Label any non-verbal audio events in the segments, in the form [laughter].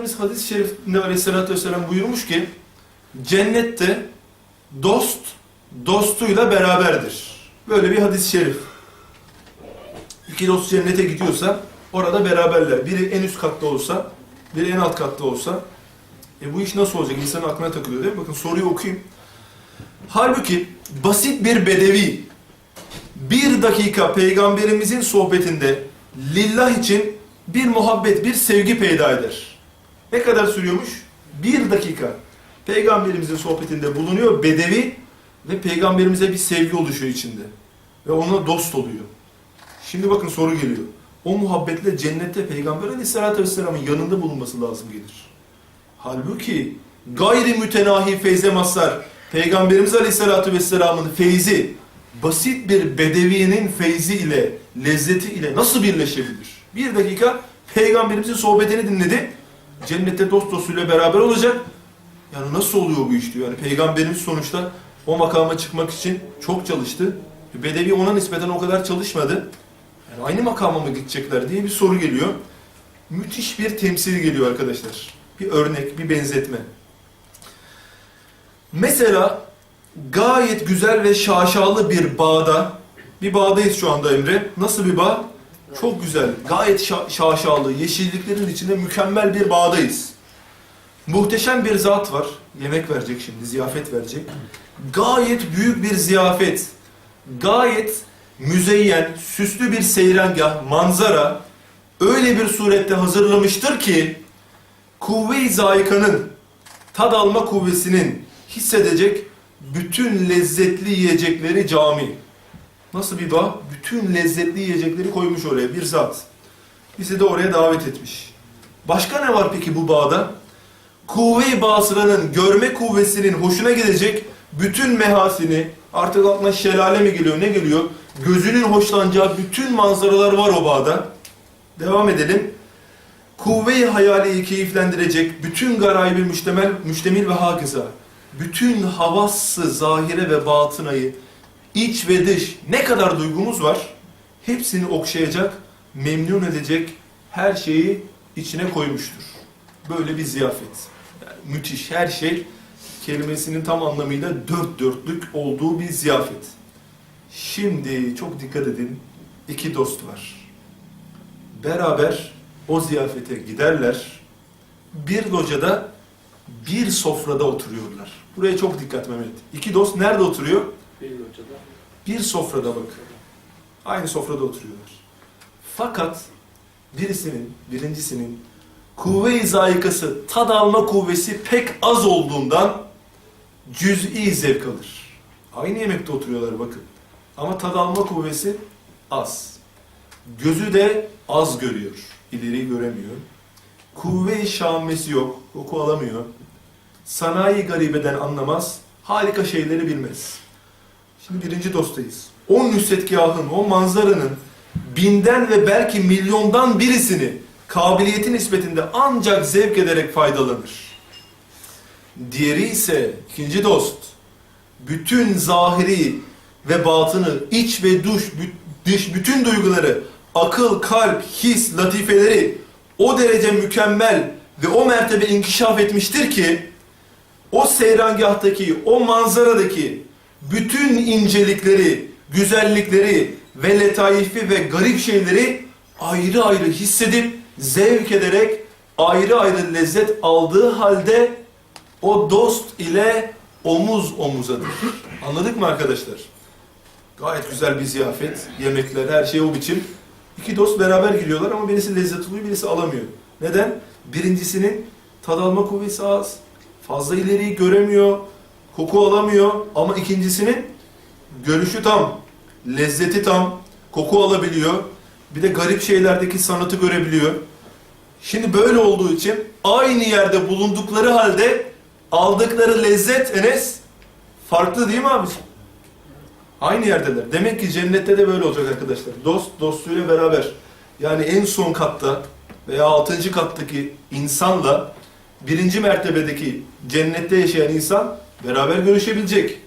Peygamberimiz hadis-i şerifinde aleyhissalatü vesselam buyurmuş ki cennette dost dostuyla beraberdir. Böyle bir hadis-i şerif. İki dost cennete gidiyorsa orada beraberler. Biri en üst katta olsa, biri en alt katta olsa e bu iş nasıl olacak? İnsanın aklına takılıyor değil mi? Bakın soruyu okuyayım. Halbuki basit bir bedevi bir dakika peygamberimizin sohbetinde lillah için bir muhabbet, bir sevgi peyda eder. Ne kadar sürüyormuş? Bir dakika. Peygamberimizin sohbetinde bulunuyor bedevi ve peygamberimize bir sevgi oluşuyor içinde. Ve ona dost oluyor. Şimdi bakın soru geliyor. O muhabbetle cennette Peygamber Aleyhisselatü Vesselam'ın yanında bulunması lazım gelir. Halbuki gayri mütenahi feyze mazhar Peygamberimiz Aleyhisselatü Vesselam'ın feyzi basit bir bedevinin feyzi ile, lezzeti ile nasıl birleşebilir? Bir dakika Peygamberimizin sohbetini dinledi. Cennette dost dostuyla beraber olacak. Yani nasıl oluyor bu iş diyor. Yani Peygamberimiz sonuçta o makama çıkmak için çok çalıştı. Bedevi ona nispeten o kadar çalışmadı. Yani aynı makama mı gidecekler diye bir soru geliyor. Müthiş bir temsil geliyor arkadaşlar. Bir örnek, bir benzetme. Mesela gayet güzel ve şaşalı bir bağda, bir bağdayız şu anda Emre. Nasıl bir bağ? Çok güzel, gayet şa- şaşalı, yeşilliklerin içinde mükemmel bir bağdayız. Muhteşem bir zat var. Yemek verecek şimdi, ziyafet verecek. Gayet büyük bir ziyafet. Gayet müzeyyen, süslü bir seyrengah, manzara öyle bir surette hazırlamıştır ki kuvve-i zaikanın, tad alma kuvvesinin hissedecek bütün lezzetli yiyecekleri cami. Nasıl bir bağ? Bütün lezzetli yiyecekleri koymuş oraya bir zat. Bizi de oraya davet etmiş. Başka ne var peki bu bağda? Kuvve-i basıranın görme kuvvesinin hoşuna gidecek bütün mehasini, artık aklına şelale mi geliyor, ne geliyor? Gözünün hoşlanacağı bütün manzaralar var o bağda. Devam edelim. Kuvve-i hayaliyi keyiflendirecek bütün garaybi müştemel, müştemil ve hakeza. Bütün havası, zahire ve batınayı, iç ve dış ne kadar duygumuz var, hepsini okşayacak, memnun edecek her şeyi içine koymuştur. Böyle bir ziyafet. Yani müthiş her şey kelimesinin tam anlamıyla dört dörtlük olduğu bir ziyafet. Şimdi çok dikkat edin. iki dost var. Beraber o ziyafete giderler. Bir locada bir sofrada oturuyorlar. Buraya çok dikkat Mehmet. İki dost nerede oturuyor? Bir sofrada bak. Aynı sofrada oturuyorlar. Fakat birisinin, birincisinin kuvve-i zayikası, tad alma kuvvesi pek az olduğundan cüz'i zevk alır. Aynı yemekte oturuyorlar bakın. Ama tad alma kuvvesi az. Gözü de az görüyor. İleriyi göremiyor. Kuvve-i şammesi yok. Koku alamıyor. Sanayi garibeden anlamaz. Harika şeyleri bilmez. Şimdi birinci dostayız. O nüsretgahın, o manzaranın binden ve belki milyondan birisini kabiliyeti nispetinde ancak zevk ederek faydalanır. Diğeri ise ikinci dost, bütün zahiri ve batını, iç ve bü- dış bütün duyguları, akıl, kalp, his, latifeleri o derece mükemmel ve o mertebe inkişaf etmiştir ki o seyrangahtaki, o manzaradaki bütün incelikleri, güzellikleri ve letaifi ve garip şeyleri ayrı ayrı hissedip, zevk ederek ayrı ayrı lezzet aldığı halde o dost ile omuz omuzadır. Anladık mı arkadaşlar? Gayet güzel bir ziyafet, yemekler, her şey o biçim. İki dost beraber giriyorlar ama birisi lezzet alıyor, birisi alamıyor. Neden? Birincisinin tad alma kuvveti az, fazla ileriyi göremiyor, koku alamıyor ama ikincisinin görüşü tam, lezzeti tam, koku alabiliyor. Bir de garip şeylerdeki sanatı görebiliyor. Şimdi böyle olduğu için aynı yerde bulundukları halde aldıkları lezzet Enes farklı değil mi abiciğim? Aynı yerdeler. Demek ki cennette de böyle olacak arkadaşlar. Dost dostuyla beraber. Yani en son katta veya altıncı kattaki insanla birinci mertebedeki cennette yaşayan insan beraber görüşebilecek.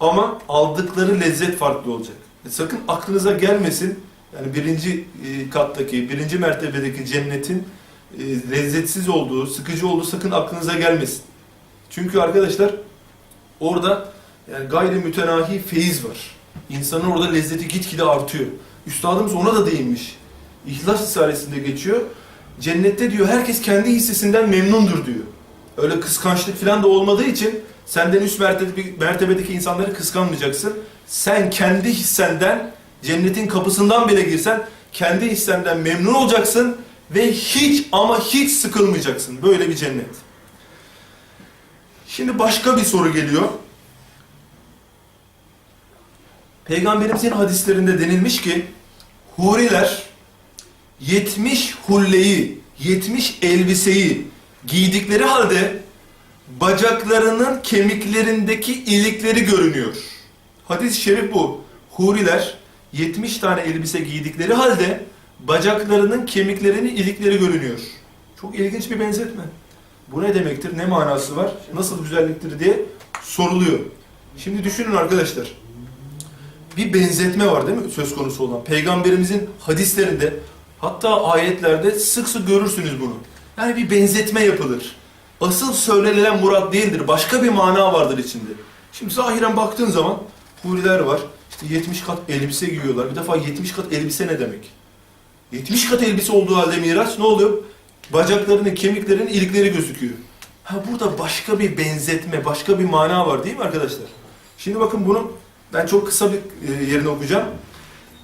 Ama aldıkları lezzet farklı olacak. E sakın aklınıza gelmesin. Yani birinci e, kattaki, birinci mertebedeki cennetin e, lezzetsiz olduğu, sıkıcı olduğu sakın aklınıza gelmesin. Çünkü arkadaşlar orada yani gayri mütenahi feyiz var. İnsanın orada lezzeti gitgide artıyor. Üstadımız ona da değinmiş. İhlas Risalesi'nde geçiyor. Cennette diyor herkes kendi hissesinden memnundur diyor. Öyle kıskançlık falan da olmadığı için senden üst mertebe- mertebedeki insanları kıskanmayacaksın. Sen kendi hissenden, cennetin kapısından bile girsen kendi hissenden memnun olacaksın ve hiç ama hiç sıkılmayacaksın. Böyle bir cennet. Şimdi başka bir soru geliyor. Peygamberimizin hadislerinde denilmiş ki huriler 70 hulleyi, 70 elbiseyi giydikleri halde bacaklarının kemiklerindeki ilikleri görünüyor. Hadis-i şerif bu. Huriler 70 tane elbise giydikleri halde bacaklarının kemiklerinin ilikleri görünüyor. Çok ilginç bir benzetme. Bu ne demektir? Ne manası var? Nasıl güzelliktir diye soruluyor. Şimdi düşünün arkadaşlar. Bir benzetme var değil mi söz konusu olan? Peygamberimizin hadislerinde hatta ayetlerde sık sık görürsünüz bunu. Yani bir benzetme yapılır. Asıl söylenilen murat değildir. Başka bir mana vardır içinde. Şimdi zahiren baktığın zaman huriler var. İşte 70 kat elbise giyiyorlar. Bir defa 70 kat elbise ne demek? 70 kat elbise olduğu halde Miraç ne oluyor? Bacaklarının, kemiklerinin ilikleri gözüküyor. Ha burada başka bir benzetme, başka bir mana var değil mi arkadaşlar? Şimdi bakın bunu ben çok kısa bir e, yerini okuyacağım.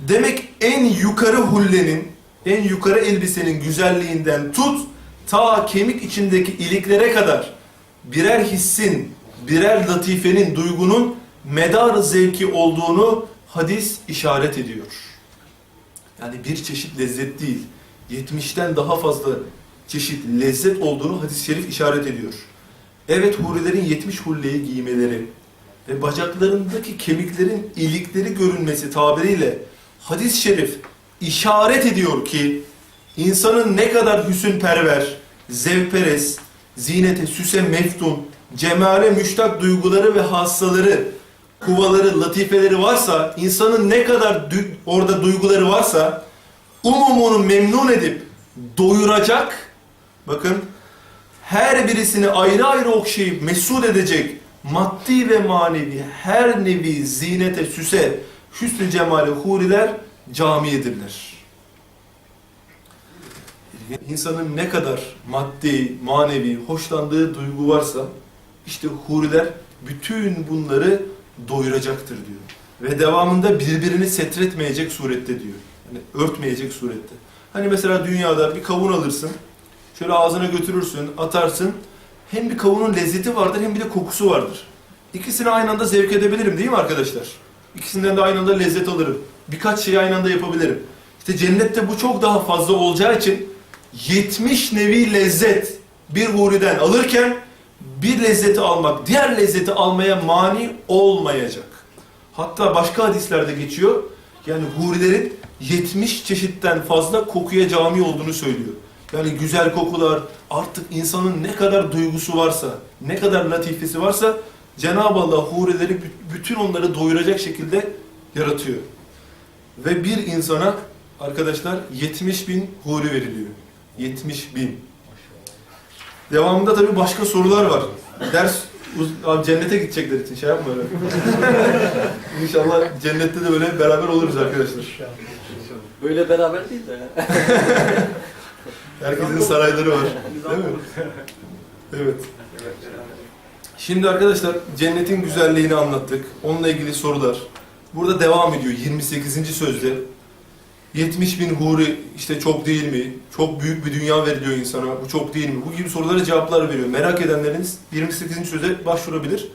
Demek en yukarı hullenin, en yukarı elbisenin güzelliğinden tut, ta kemik içindeki iliklere kadar birer hissin, birer latifenin, duygunun medar zevki olduğunu hadis işaret ediyor. Yani bir çeşit lezzet değil, 70'ten daha fazla çeşit lezzet olduğunu hadis-i şerif işaret ediyor. Evet hurilerin 70 hulleyi giymeleri ve bacaklarındaki kemiklerin ilikleri görünmesi tabiriyle hadis-i şerif işaret ediyor ki insanın ne kadar hüsünperver, zevkperest, zinete, süse meftun, cemale müştak duyguları ve hassaları, kuvaları, latifeleri varsa, insanın ne kadar dü- orada duyguları varsa, umumunu memnun edip doyuracak, bakın her birisini ayrı ayrı okşayıp mesut edecek maddi ve manevi her nevi zinete, süse, hüsnü cemali huriler camiyedirler. İnsanın ne kadar maddi, manevi, hoşlandığı duygu varsa işte huriler bütün bunları doyuracaktır diyor. Ve devamında birbirini setretmeyecek surette diyor. Yani örtmeyecek surette. Hani mesela dünyada bir kavun alırsın, şöyle ağzına götürürsün, atarsın. Hem bir kavunun lezzeti vardır hem bir de kokusu vardır. İkisini aynı anda zevk edebilirim değil mi arkadaşlar? İkisinden de aynı anda lezzet alırım. Birkaç şeyi aynı anda yapabilirim. İşte cennette bu çok daha fazla olacağı için 70 nevi lezzet bir huriden alırken bir lezzeti almak, diğer lezzeti almaya mani olmayacak. Hatta başka hadislerde geçiyor. Yani hurilerin 70 çeşitten fazla kokuya cami olduğunu söylüyor. Yani güzel kokular, artık insanın ne kadar duygusu varsa, ne kadar latifesi varsa Cenab-ı Allah hurileri bü- bütün onları doyuracak şekilde yaratıyor. Ve bir insana arkadaşlar 70 bin huri veriliyor. 70 bin. Devamında tabii başka sorular var. Ders abi cennete gidecekler için şey yapma öyle. [laughs] İnşallah cennette de böyle beraber oluruz arkadaşlar. Böyle beraber değil de. Herkesin sarayları var. Değil mi? Evet. Şimdi arkadaşlar cennetin güzelliğini anlattık. Onunla ilgili sorular. Burada devam ediyor 28. sözde. 70 bin huri işte çok değil mi? Çok büyük bir dünya veriliyor insana. Bu çok değil mi? Bu gibi sorulara cevaplar veriyor. Merak edenleriniz 28. söze başvurabilir.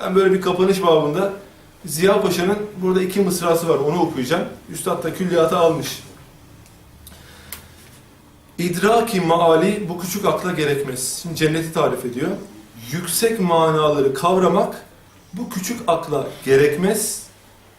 Ben böyle bir kapanış babında Ziya Paşa'nın burada iki mısrası var. Onu okuyacağım. Üstad da külliyata almış. İdraki maali bu küçük akla gerekmez. Şimdi cenneti tarif ediyor. Yüksek manaları kavramak bu küçük akla gerekmez.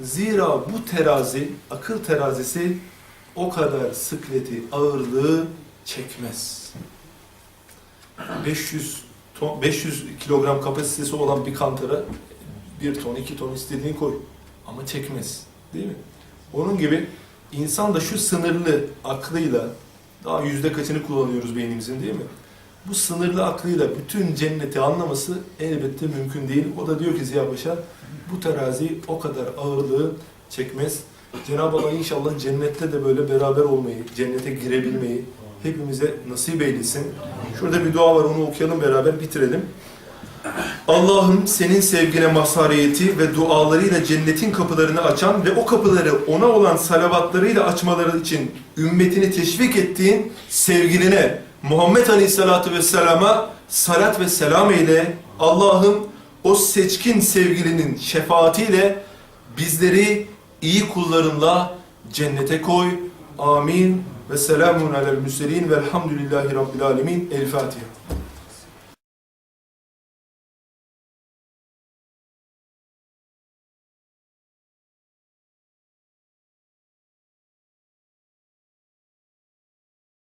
Zira bu terazi, akıl terazisi o kadar sıkleti, ağırlığı çekmez. 500 ton, 500 kilogram kapasitesi olan bir kantara bir ton, iki ton istediğini koy. Ama çekmez. Değil mi? Onun gibi insan da şu sınırlı aklıyla, Daha yüzde kaçını kullanıyoruz beynimizin değil mi? Bu sınırlı aklıyla bütün cenneti anlaması elbette mümkün değil. O da diyor ki Ziya Paşa, bu terazi o kadar ağırlığı çekmez. Cenab-ı Allah inşallah cennette de böyle beraber olmayı, cennete girebilmeyi hepimize nasip eylesin. Şurada bir dua var onu okuyalım beraber bitirelim. Allah'ım senin sevgine mazhariyeti ve dualarıyla cennetin kapılarını açan ve o kapıları ona olan salavatlarıyla açmaları için ümmetini teşvik ettiğin sevgiline Muhammed Aleyhisselatü Vesselam'a salat ve selam eyle. Allah'ım o seçkin sevgilinin şefaatiyle bizleri iyi kullarınla cennete koy. Amin. Ve selamun alel müselin velhamdülillahi rabbil alemin. El Fatiha.